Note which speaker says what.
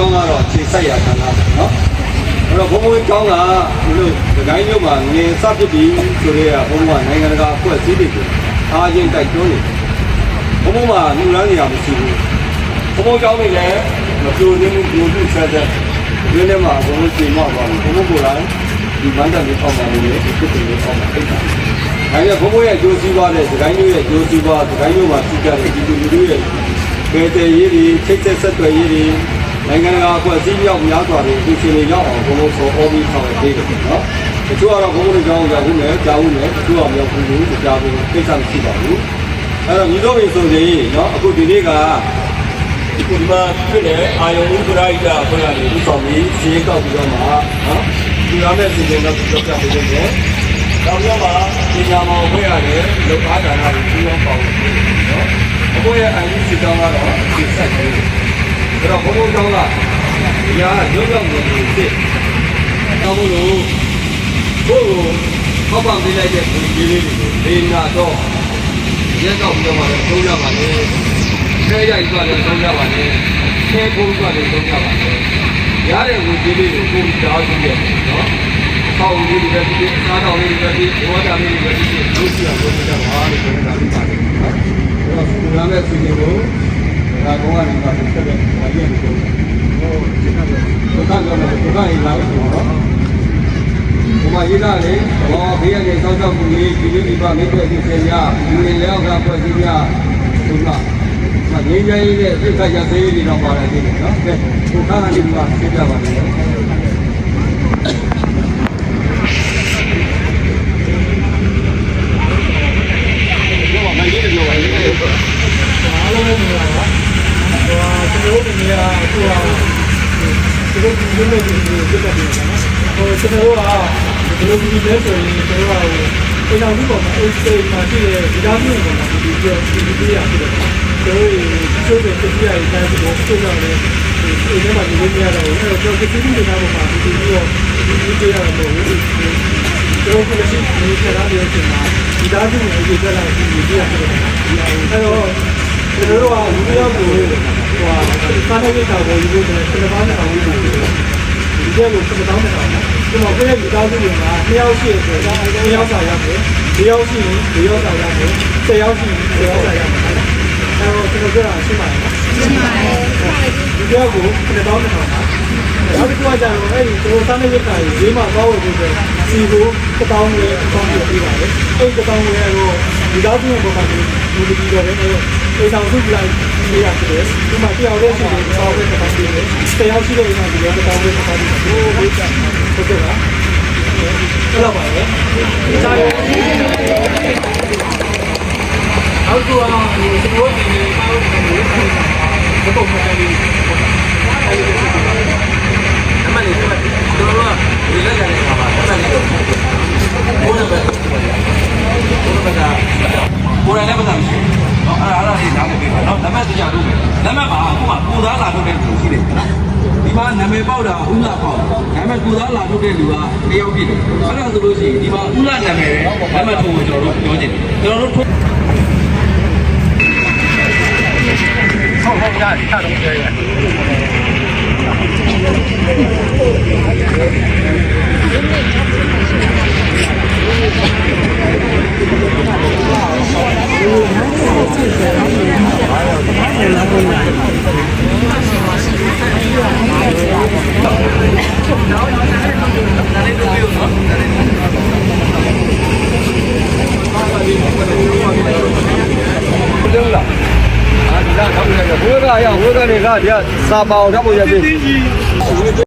Speaker 1: ကျောင်းကတော့ခြေဆက်ရခံတာပေါ့နော်အဲ့တော့ဘုံဘုံကျောင်းကဒီလိုဒီတိုင်းမျိုးမှာငင်စပစ်ပြီးဆိုရဲကဘုံဘုံကနိုင်ငံတကာအဖွဲ့အစည်းတွေကိုအားချင်းတိုက်တွန်းနေတယ်ဘုံဘုံမှာလူလန်းနေရမရှိဘူးဘုံဘုံကျောင်းတွေလည်းမပြိုနေဘူးပြိုမှုဆက်ဆက်ဒီနေ့မှာဘုံဘုံချိန်မောက်သွားတယ်ဘုံဘုံကိုယ်တိုင်ဒီမန္တလေးအောက်မှာနေတယ်ဒီဖြစ်တယ်အောက်မှာအိတ်တာဒါကြောင့်ဘုံဘုံရဲ့ကြိုးစည်းပွားတဲ့ဒီတိုင်းမျိုးရဲ့ကြိုးစည်းပွားဒီတိုင်းမျိုးမှာရှိကြတဲ့ဒီလူတွေရဲ့ကဲတဲ့ရေးတွေချိတ်ဆက်ဆက်သွယ်ရေးတွေ နိုင်ငံတကာအဖွဲ့အစည်းမြောက်များစွာတွေဒီရှင်တွေရောက်အောင်ဘုံဘုံဆိုအော်ပြီးဆောင်ရွက်ပေးတယ်နော်တချို့ကတော့ဘုံဘုံတွေကြောင်းရောက်ဘူးနဲ့ကြားဘူးနဲ့တချို့ကမရောက်ဘူးလို့ကြားဘူးကိစ္စမရှိပါဘူးအဲ့တော့ညီတို့တွေဆိုရင်နော်အခုဒီနေ့ကဒီကုမဖြစ်တဲ့အာယုံဥပရာဟိတအဖွဲ့ကနေဥဆောင်ပြီးဈေးကောက်ပြီးတော့မှနော်ဒီရမယ့်စီစဉ်တော့ပြောပြပေးတယ်။နောက်တော့မှပညာမောင်ဖွဲ့ရတယ်လောက်အားဒါနတွေပြီးတော့ပေါ့နော်။အခုရဲ့အရင်စီတောင်းကတော့ဒီဆက်တယ်။ အဲ့တော့ဘုံဘုံတောင်းကဒီဟာရုပ်ရောက်နေတယ်ဖြစ်။တောင်းလို့ဘို့ကိုဟောက်ပပေးလိုက်တဲ့ဒီလေးတွေကိုဒေနာတော့ရက်တော့ပြီးတော့မှလည်းသုံးရပါလေ။ခဲရိုက်သွားလည်းသုံးရပါလေ။ခဲပုံးသွားလည်းသုံးရပါလေ။ရတဲ့ဝင်ကြီးလေးကိုပုံတားကြည့်ရနော်။ပေါင်းလေးတွေပဲဒီစားတော်လေးတွေပဲဒီဘောတာလေးတွေပဲဒီလို့ရှိအောင်လုပ်ကြပါလို့ပြောတာလေးပါတယ်နော်။အဲ့တော့ဒီနာမဲ့စီစ ဉ်ကိုဒါကောင်းကနေပါဆက်တဲ့ဘာကြီးကိုဟိုစစ်ကတော့ဒုက္ခကြောင့်ဒုက္ခရေးလာလို့နော်။ဘုမရေးတာလေဘောဘေးကနေစောင့်ရှောက်မှုလေးဒီလိုဒီပါမိတ်ဆွေချင်းချင်းများဒီလိုလျောက်ကဖွဲ့စည်းများဒီမှာမငင်းကြရေးတဲ့စိတ်ခါရသေးလေးတော့ပါတယ်ဒီနော်။ကဲဒုက္ခကနေပါဆက်ကြပါမယ်။ ပြောပါမယ်ရေးတယ်ပြောပါရေးတယ်
Speaker 2: အားလုံးပဲပါပါဟိုကျွန် တော်တို့ဒီနေရာဟိုဟာဒီလိုဒီလိုမျိုးဒီလိုပြတ်တယ်နော်ဟိုကျွန်တော်တို့ကဒီလိုဒီလဲဆိုရင်ကျွန်တော်တို့ကအိမ်အောင်ဒီပေါ်မှာအိမ်စိတ်မှာရှိတဲ့ဒီသားမျိုးပေါ်မှာဒီပြောဒီဒီရဖြစ်တယ်ကျွန်တော်တို့ချိုးတဲ့တရားရေးတိုင်းကိုချိုးကြတယ်ဒီထဲမှာဒီလိုမျိုးရတယ်အဲ့တော့ကျွန်တော်ဒီဒီနေတာပေါ်မှာဒီဒီရောဒီဒီပြရတယ်မဟုတ်ဘူးကျွန်တော်ကလည်းဒီခရာလေးကိုမှာဒီသားမျိုးကိုကြည့်ကြလာဒီဒီရဖြစ်တယ်အဲ့တော့ကျွန်တော်တို့ကလူတယောက်ကို ဟိုဟာစားတဲ့ကိစ္စကိုယူလို့တယ်ကျွန်တော်ကအောင်လို့ဒီကျလို့ကျွန်တော်တောင်းနေတာဒီမှာပြည့်မိသားစုတွေကနှစ်ယောက်ရှိတယ်ဆိုတော့နှစ်ယောက်စာရတယ်ဒီယောက်ရှိရင်ဒီယောက်စာရတယ်တစ်ယောက်ရှိရင်တစ်ယောက်စာရတယ်အဲ့တော့ကျွန်တော်ပြောတာရှင်းပါတယ်နော်ရှင်းပါတယ်ဒီယောက်ကိုကျွန်တော်တောင်းနေတာနောက်တစ်ခုကကျတော့အဲ့ဒီကျွန်တော်စားတဲ့ကိစ္စကြီးဈေးမှာသွားဝယ်ဖို့ဆိုစီကိုတစ်တောင်းလေးအကောင်းကြီးပေးပါတယ်အဲ့ဒီတစ်တော င်းလေးကတော့ဒီသားစုရဲ့ပုံမှန်ဒီဒီတော့လည်းအိမ်ဆောင်စုလိုက်ပေးရတယ်ဒီမှာတယောက်တည်းရှိတယ်တောင်းပဲတောင်းပေးတယ်တယောက်ရှိတဲ့အိမ်ဆောင်ဒီလည်းတောင်းပဲတောင်းပေးတယ်ဟိုဝေးချင်ဟုတ်ကဲ့ပါအဲ့တော့ပါလေဒါရောအောက်တော့ဒီစပိုးဒီအောက် မှကိုသားလာထုတ်တဲ့လူရှိတယ်ဒီမှာနာမည်ပေါက်တာဥလာပေါက်ဒါပေမဲ့ကိုသားလာထုတ်တဲ့လူကတယောက်ဖြစ်တယ်အဲ့ဒါဆိုလို့ရှိရင်ဒီမှာဥလာနာမည်ပဲနံပါတ်ထုတ်ကိုကျွန်တော်တို့ပြောချင်တယ်ကျွန်တော်တို့ထုတ်ဟုတ်ဟုတ်ရတယ်ချတော့ပြောရလုံးလားအာဒီ လားထောက်ပြရဘိုးကရဘိုးကနေကဒီကစာပောင်ထောက်ဖို့ရပြီ